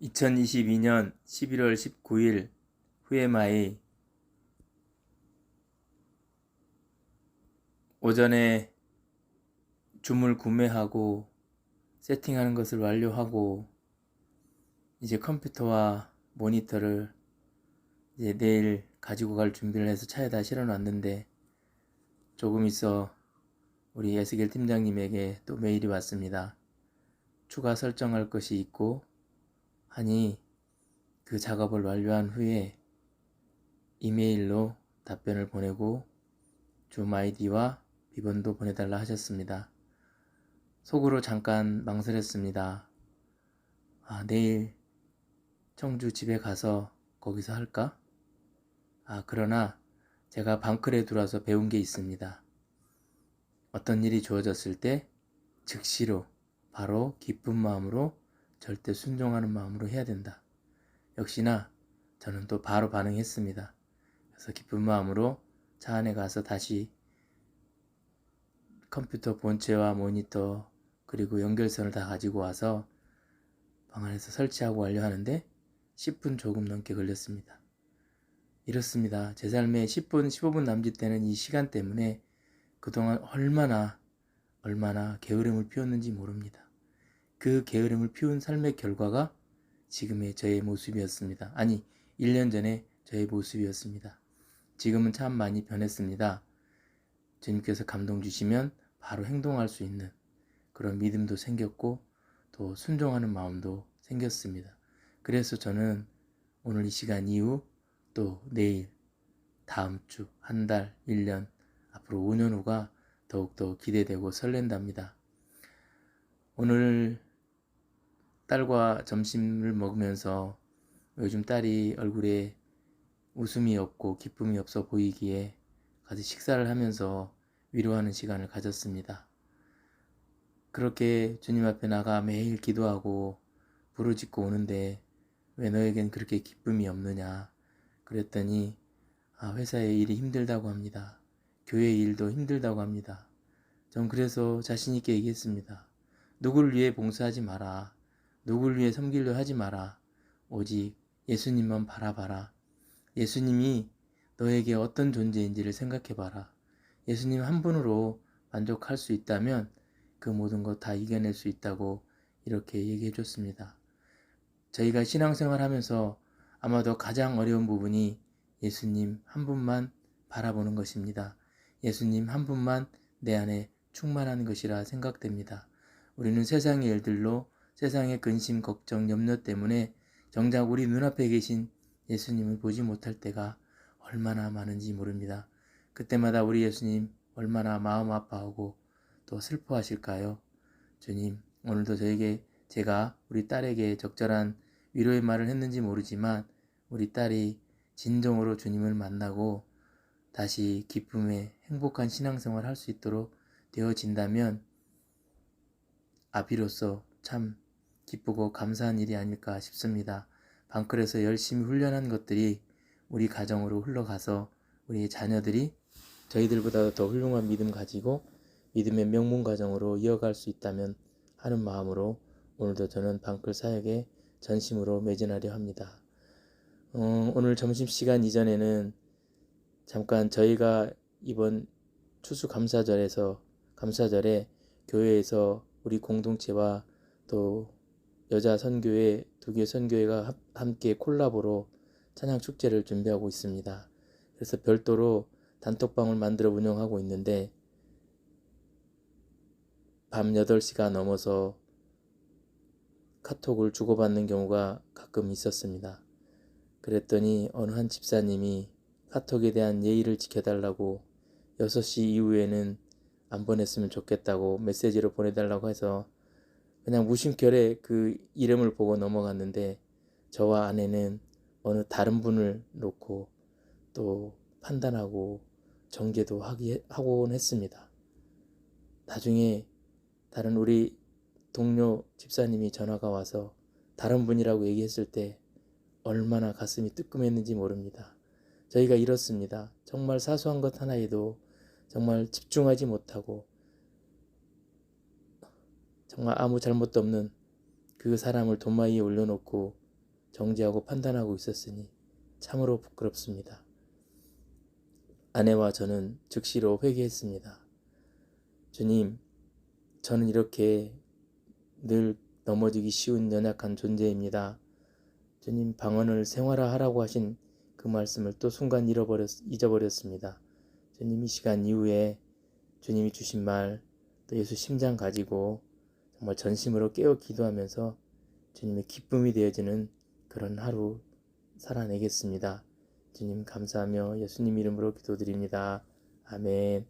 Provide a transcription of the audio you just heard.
2022년 11월 19일 후에마이 오전에 줌을 구매하고 세팅하는 것을 완료하고 이제 컴퓨터와 모니터를 이제 내일 가지고 갈 준비를 해서 차에다 실어 놨는데 조금 있어 우리 에스겔 팀장님에게 또 메일이 왔습니다. 추가 설정할 것이 있고 하니 그 작업을 완료한 후에 이메일로 답변을 보내고 줌 아이디와 비번도 보내달라 하셨습니다. 속으로 잠깐 망설였습니다. 아, 내일 청주 집에 가서 거기서 할까? 아, 그러나 제가 방클에 들어와서 배운 게 있습니다. 어떤 일이 주어졌을 때 즉시로 바로 기쁜 마음으로 절대 순종하는 마음으로 해야 된다. 역시나 저는 또 바로 반응했습니다. 그래서 기쁜 마음으로 차 안에 가서 다시 컴퓨터 본체와 모니터 그리고 연결선을 다 가지고 와서 방 안에서 설치하고 완료하는데 10분 조금 넘게 걸렸습니다. 이렇습니다. 제 삶에 10분, 15분 남짓되는 이 시간 때문에 그동안 얼마나 얼마나 게으름을 피웠는지 모릅니다. 그 게으름을 피운 삶의 결과가 지금의 저의 모습이었습니다. 아니, 1년 전에 저의 모습이었습니다. 지금은 참 많이 변했습니다. 주님께서 감동 주시면 바로 행동할 수 있는 그런 믿음도 생겼고 또 순종하는 마음도 생겼습니다. 그래서 저는 오늘 이 시간 이후 또 내일, 다음 주, 한 달, 1년, 앞으로 5년 후가 더욱더 기대되고 설렌답니다. 오늘 딸과 점심을 먹으면서 요즘 딸이 얼굴에 웃음이 없고 기쁨이 없어 보이기에 같이 식사를 하면서 위로하는 시간을 가졌습니다. 그렇게 주님 앞에 나가 매일 기도하고 부르짖고 오는데 왜 너에겐 그렇게 기쁨이 없느냐 그랬더니 아, 회사의 일이 힘들다고 합니다. 교회 일도 힘들다고 합니다. 전 그래서 자신 있게 얘기했습니다. 누구를 위해 봉사하지 마라. 누구를 위해 섬기려 하지 마라. 오직 예수님만 바라봐라. 예수님이 너에게 어떤 존재인지를 생각해봐라. 예수님 한 분으로 만족할 수 있다면 그 모든 것 다 이겨낼 수 있다고 이렇게 얘기해 줬습니다. 저희가 신앙생활 하면서 아마도 가장 어려운 부분이 예수님 한 분만 바라보는 것입니다. 예수님 한 분만 내 안에 충만한 것이라 생각됩니다. 우리는 세상의 일들로 세상의 근심, 걱정, 염려 때문에 정작 우리 눈앞에 계신 예수님을 보지 못할 때가 얼마나 많은지 모릅니다. 그때마다 우리 예수님 얼마나 마음 아파하고 또 슬퍼하실까요? 주님, 오늘도 저에게 제가 우리 딸에게 적절한 위로의 말을 했는지 모르지만 우리 딸이 진정으로 주님을 만나고 다시 기쁨의 행복한 신앙생활 할 수 있도록 되어진다면 아비로서 참 기쁘고 감사한 일이 아닐까 싶습니다. 방클에서 열심히 훈련한 것들이 우리 가정으로 흘러가서 우리 자녀들이 저희들보다 더 훌륭한 믿음 가지고 믿음의 명문 가정으로 이어갈 수 있다면 하는 마음으로 오늘도 저는 방클 사역에 전심으로 매진하려 합니다. 어, 오늘 점심시간 이전에는 잠깐 저희가 이번 추수 감사절에서 감사절에 교회에서 우리 공동체와 또 여자 선교회 두 개 선교회가 함께 콜라보로 찬양 축제를 준비하고 있습니다. 그래서 별도로 단톡방을 만들어 운영하고 있는데 밤 8시가 넘어서 카톡을 주고받는 경우가 가끔 있었습니다. 그랬더니 어느 한 집사님이 카톡에 대한 예의를 지켜달라고 6시 이후에는 안 보냈으면 좋겠다고 메시지로 보내달라고 해서 그냥 무심결에 그 이름을 보고 넘어갔는데 저와 아내는 어느 다른 분을 놓고 또 판단하고 정제도 하기, 하곤 했습니다. 나중에 다른 우리 동료 집사님이 전화가 와서 다른 분이라고 얘기했을 때 얼마나 가슴이 뜨끔했는지 모릅니다. 저희가 이렇습니다. 정말 사소한 것 하나에도 정말 집중하지 못하고 정말 아무 잘못도 없는 그 사람을 도마 위에 올려놓고 정죄하고 판단하고 있었으니 참으로 부끄럽습니다. 아내와 저는 즉시로 회개했습니다. 주님, 저는 이렇게 늘 넘어지기 쉬운 연약한 존재입니다. 주님 방언을 생활화하라고 하신 그 말씀을 또 순간 잃어버렸, 잊어버렸습니다. 주님 이 시간 이후에 주님이 주신 말, 또 예수 심장 가지고 정말 전심으로 깨어 기도하면서 주님의 기쁨이 되어지는 그런 하루 살아내겠습니다. 주님 감사하며 예수님 이름으로 기도드립니다. 아멘.